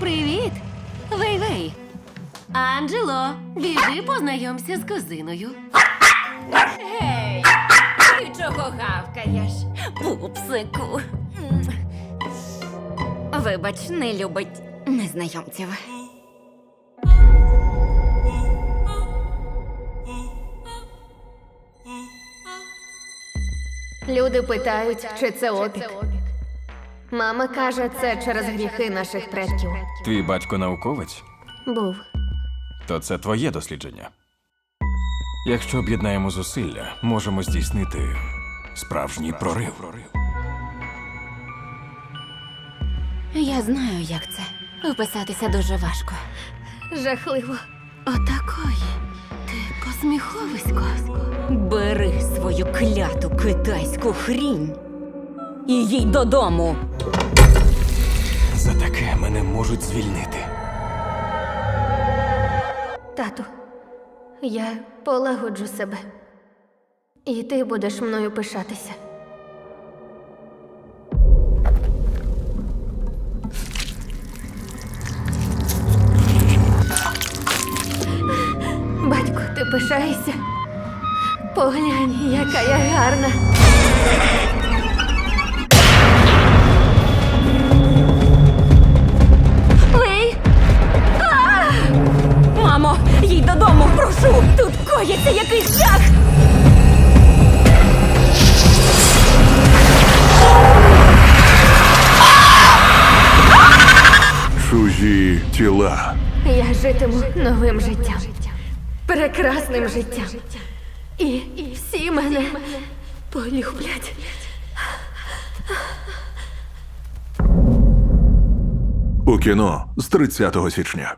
Привіт! Вей-вей! Анджело, біжи познайомся з кузиною. Гей, ти чого гавкаєш? Пупсику. Вибач, не любить незнайомців. Люди питають, чи це опік. Мама каже, це через гріхи наших предків. Твій батько науковець, Був. то це твоє дослідження. Якщо об'єднаємо зусилля, можемо здійснити справжній прорив. Я знаю, як це. Вписатися дуже важко. Жахливо. Отакої. Ти посміховисько. Бери свою кляту китайську хрінь і їй додому. За таке мене можуть звільнити. Тату, я полагоджу себе. І ти будеш мною пишатися. Батько, ти пишаєшся? Поглянь, яка я гарна. Тут коїться якийсь жах! Чужі тіла. Я житиму новим життям. Прекрасним життям. І всі мене полюблять. У кіно з 30 січня.